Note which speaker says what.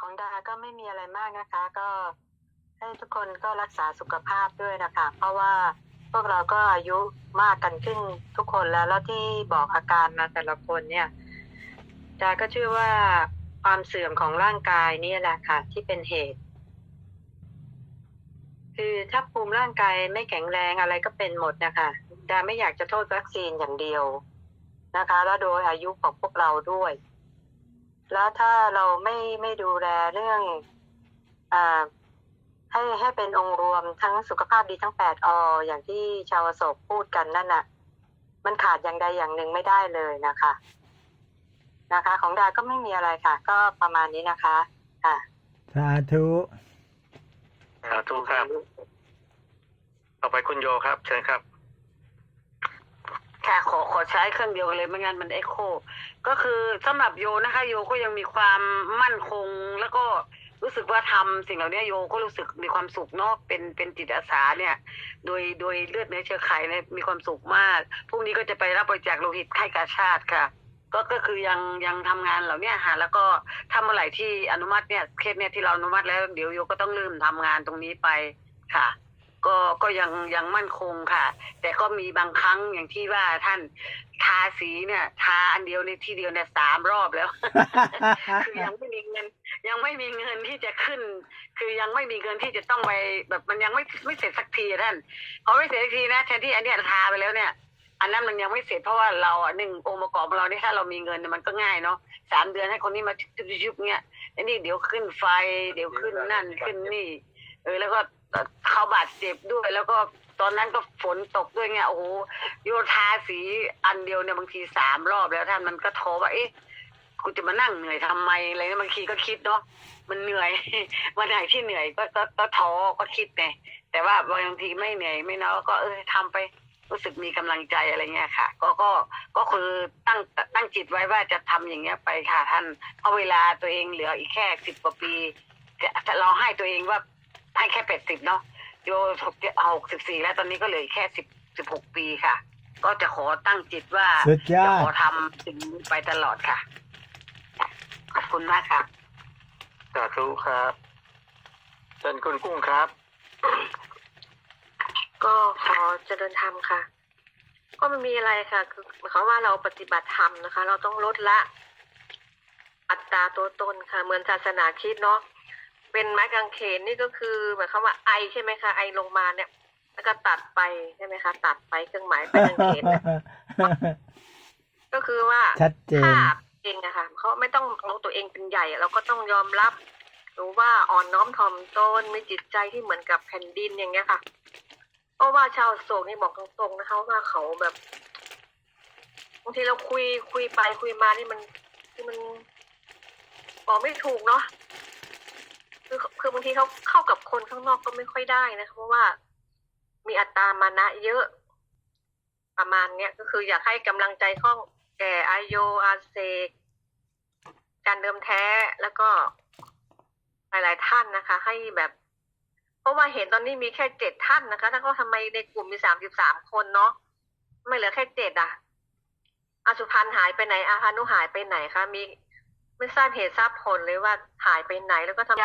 Speaker 1: ของดาก็ไม่มีอะไรมากนะคะ ก็ให้ทุกคนก็รักษาสุขภาพด้วยนะคะ เพราะว่าพวกเราก็อายุมากกันขึ้นทุกคนแล้วแล้วที่บอกอาการมาแต่ละคนเนี่ยดาก็เชื่อว่าความเสื่อมของร่างกายนี่แหละค่ะ ที่เป็นเหตุ คือถ้าภูมิร่างกายไม่แข็งแรงอะไรก็เป็นหมดนะคะดาไม่อยากจะโทษวัคซีนอย่างเดียวนะคะ แล้วโดยอายุของพวกเราด้วย แล้วถ้าเราไม่ไม่ดูแลเรื่องอาให้ให้เป็นองค์รวมทั้งสุขภาพดีทั้งแปดออย่างที่ชาวอโศกพูดกันนั่นน่ะ มันขาดอย่างใดอย่างหนึ่งไม่ได้เลยนะคะ นะคะ ของดาก็ไม่มีอะไรค่ะ ก็ประมาณนี้นะคะ ค่ะ
Speaker 2: สาธุ
Speaker 3: สาธุครับ ต่อไปคุณโยครับ เชิญครับ
Speaker 4: ค่ะขอขอใช้เครื่องเดียวกันเลยไม่งั้นมันเอ็กโค ก็คือสำหรับโยนะคะ โยก็ยังมีความมั่นคง แล้วก็รู้สึกว่าทำสิ่งเหล่านี้โยก็รู้สึกมีความสุขเนาะเป็นเป็นจิตอาสาเนี่ย โดยโดยเลือดเนื้อเชื้อไขเนี่ยมีความสุขมากพรุ่งนี้ก็จะไปรับบริจาคโลหิตให้กาชาติค่ะ ก็ก็คือยังยังทำงานเหล่านี้ค่ะแล้วก็ทำเมื่อไหร่ที่อนุมัติเนี่ยเคสเนี่ยที่เราอนุมัติแล้วเดี๋ยวโยก็ต้องเริ่มทำงานตรงนี้ไปค่ะ ก็ก็ยังยังมั่นคงค่ะ แต่ก็มีบางครั้งอย่างที่ว่าท่านทาสีเนี่ยทาอันเดียวในที่เดียวเนี่ยสามรอบแล้ว คือยังไม่มีเงิน ยังไม่มีเงินที่จะขึ้น คือยังไม่มีเงินที่จะต้องไปแบบมันยังไม่ไม่เสร็จสักทีท่านพอไม่เสร็จสักทีนะแทนที่อันเนี้ยทาไปแล้วเนี่ยอันนั้นมันยังไม่เสร็จเพราะว่าเราหนึ่งองค์ประกอบของเราเนี่ยถ้าเรามีเงินเนี่ยมันก็ง่ายเนาะสามเดือนให้คนนี้มาชุบๆเนี่ยอันนี้เดี๋ยวขึ้นไฟ เดี๋ยวขึ้นนั่นขึ้นนี่ เออแล้วก็ เขาบาดเจ็บด้วย แล้วก็ตอนนั้นก็ฝนตกด้วยไงโอ้โหโยทาสีอันเดียวเนี่ยบางทีสามรอบแล้วท่านมันก็ท้อว่าเอ๊ะกูจะมานั่งเหนื่อยทำไมอะไรเงี้ยบางทีก็คิดเนาะมันเหนื่อยวันไหนที่เหนื่อยก็ก็ก็ท้อก็คิดไงแต่ว่าบางทีไม่เหนื่อยไม่น้อก็เออทำไปรู้สึกมีกำลังใจอะไรเงี้ยค่ะ ก็ก็ก็คือตั้งตั้งจิตไว้ว่าจะทำอย่างเงี้ยไปค่ะท่านเพราะเวลาตัวเองเหลืออีกแค่สิบกว่าปีจะเราให้ตัวเองว่า ให้แค่แปดสิบเนาะโยหกสิบสี่แล้วตอนนี้ก็เหลืออีกแค่สิบสิบหกปีค่ะ ก็จะขอตั้งจิตว่า
Speaker 2: สุดยอ
Speaker 4: จะ
Speaker 2: ด
Speaker 4: ขอทำสิ่งนี้ไปตลอดค่ะ ขอบคุณมากค่ะ
Speaker 3: สาธุครับเชิญคุณกุ้งครับ
Speaker 5: ก็ขอเจริญธรรมค่ะ ก็ไม่มีอะไรค่ะ คือหมายความว่าเราปฏิบัติธรรมนะคะ เราต้องลดละ อัตตาตัวตนค่ะ เหมือนศาสนาคริดเนาะ เป็นไม้กางเขนนี่ก็คือหมายความว่าไอใช่ไหมคะไอลงมาเนี่ย แล้วก็ตัดไปใช่ไหมคะ ตัดไปเครื่องหมายไปกางเขนเนี่ยก็คือว่า
Speaker 2: ชัดเจน
Speaker 5: ถ้าเองนะคะเขาไม่ต้องเอาตัวเองเป็นใหญ่ เราก็ต้องยอมรับหรือว่าอ่อนน้อมถ่อมตนมีจิตใจที่เหมือนกับแผ่นดินอย่างเงี้ยค่ะเพราะว่าชาวโศกนี่บอกตรงๆนะคะว่าเขาแบบบางทีเราคุยคุยไปคุยมานี่มันคือมันบอกไม่ถูกเนาะ คือคือบางทีเขาเข้ากับคนข้างนอกก็ไม่ค่อยได้นะคะเพราะว่า มีอัตตามานะเยอะ ประมาณเนี้ยก็คืออยากให้กำลังใจข้องแก่อาโยอาเซกการเดิมแท้แล้วก็หลายๆท่านนะคะ ให้แบบ เพราะว่าเห็นตอนนี้มีแค่เจ็ดท่านนะคะถ้าก็ทำไมในกลุ่มมีสามสิบสามคนเนาะไม่เหลือแค่เจ็ดอะอาสุพันหายไปไหนอาพานุหายไปไหนคะมีไม่ทราบเหตุทราบผลเลยว่าหายไปไหนแล้วก็ทำ